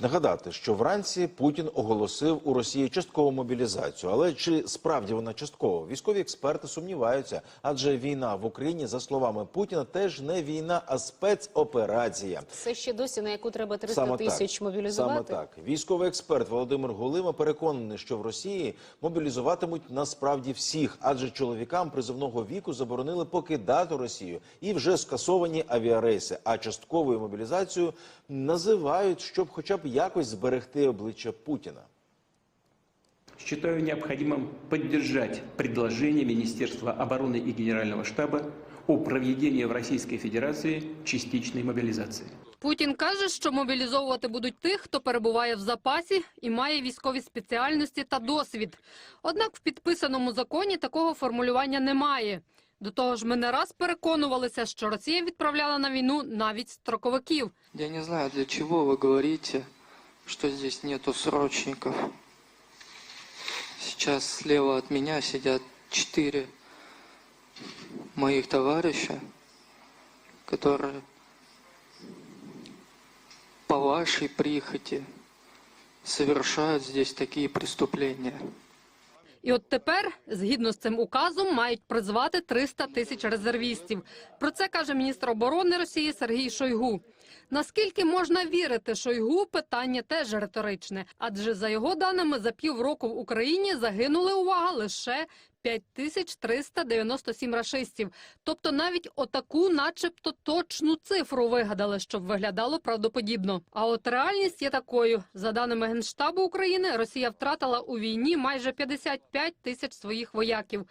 Слід нагадати, що вранці Путін оголосив у Росії часткову мобілізацію. Але чи справді вона часткова? Військові експерти сумніваються, адже війна в Україні, за словами Путіна, теж не війна, а спецоперація. Це ще досі на яку треба 300 Саме тисяч так. мобілізувати. Саме так. Військовий експерт Володимир Гулима переконаний, що в Росії мобілізуватимуть насправді всіх, адже чоловікам призовного віку заборонили покидати Росію і вже скасовані авіарейси. А частковою мобілізацію називають, щоб хоча б якось зберегти обличчя Путіна. Считаю необходимым поддержать предложение Министерства обороны и Генерального штаба о проведении в Российской Федерации частичной мобилизации. Путін каже, що мобілізовувати будуть тих, хто перебуває в запасі і має військові спеціальності та досвід. Однак в підписаному законі такого формулювання немає. До того ж, ми не раз переконувалися, що Росія відправляла на війну навіть строковиків. Я не знаю, для чего вы говорите, что здесь нету срочников. Сейчас слева от меня сидят четыре моих товарища, которые по вашей прихоти совершают здесь такие преступления. І от тепер, згідно з цим указом, мають призвати 300 тисяч резервістів. Про це каже міністр оборони Росії Сергій Шойгу. Наскільки можна вірити Шойгу, питання теж риторичне, адже за його даними за півроку в Україні загинули увага лише 5397 рашистів. Тобто навіть отаку, начебто, точну цифру вигадали, щоб виглядало правдоподібно. А от реальність є такою: за даними генштабу України, Росія втратила у війні майже 55 тисяч своїх вояків.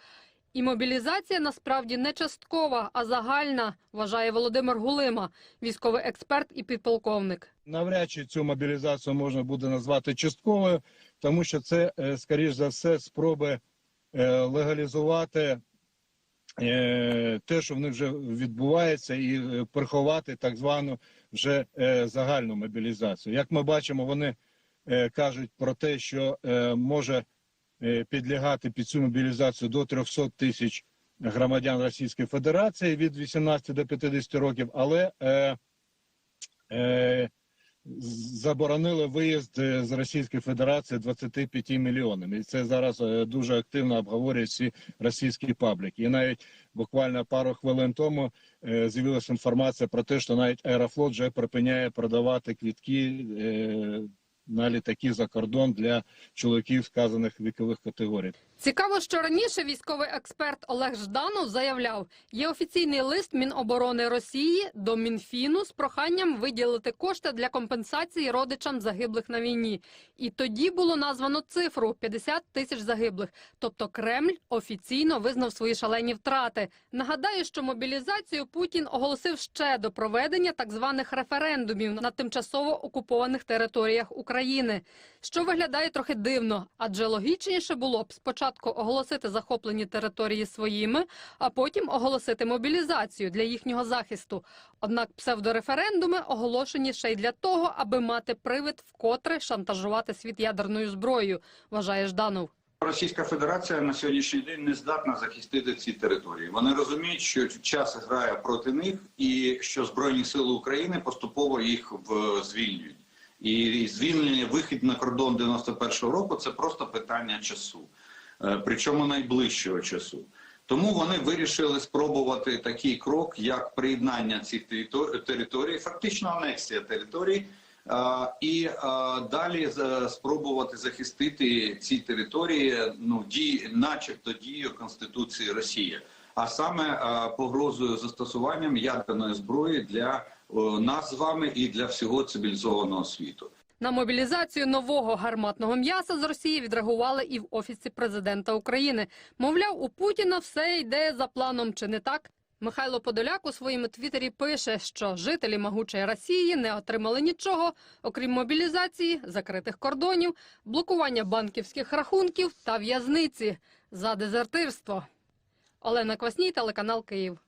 І мобілізація насправді не часткова, а загальна, вважає Володимир Гулима, військовий експерт і підполковник. навряд чи цю мобілізацію можна буде назвати частковою, тому що це, е, скоріш за все, спроби е, легалізувати е, те, що в них вже відбувається, і приховати так звану вже загальну мобілізацію. Як ми бачимо, вони кажуть про те, що може підлягати під цю мобілізацію до 300 тисяч громадян Російської Федерації від 18 до 50 років, але е, е, заборонили виїзд е, з Російської Федерації 25 мільйонами. І це зараз е, дуже активно обговорюють всі російські пабліки. І навіть буквально пару хвилин тому е, з'явилася інформація про те, що навіть Аерофлот вже припиняє продавати квітки е, на літаки за кордон для чоловіків сказаних вікових категорій. Цікаво, що раніше військовий експерт Олег Жданов заявляв, є офіційний лист Міноборони Росії до Мінфіну з проханням виділити кошти для компенсації родичам загиблих на війні. І тоді було названо цифру 50 тисяч загиблих. Тобто Кремль офіційно визнав свої шалені втрати. Нагадаю, що мобілізацію Путін оголосив ще до проведення так званих референдумів на тимчасово окупованих територіях України, що виглядає трохи дивно, адже логічніше було б спочатку оголосити захоплені території своїми, а потім оголосити мобілізацію для їхнього захисту. Однак псевдореферендуми оголошені ще й для того, аби мати привид вкотре шантажувати світ ядерною зброєю, вважає Жданов. Російська Федерація на сьогоднішній день не здатна захистити ці території. Вони розуміють, що час грає проти них, і що збройні сили України поступово їх в звільнюють. І звільнення, вихід на кордон 91-го року це просто питання часу, причому найближчого часу. Тому вони вирішили спробувати такий крок, як приєднання цих територ- територій, фактично анексія територій, е, і е, далі спробувати захистити ці території, ну дії, начебто дією Конституції Росії, а саме е, погрозою застосуванням ядерної зброї для е, нас з вами і для всього цивілізованого світу. На мобілізацію нового гарматного м'яса з Росії відреагували і в офісі президента України. Мовляв, у Путіна все йде за планом, чи не так? Михайло Подоляк у своєму твіттері пише, що жителі могучої Росії не отримали нічого, окрім мобілізації, закритих кордонів, блокування банківських рахунків та в'язниці за дезертирство. Олена Квасній, телеканал Київ.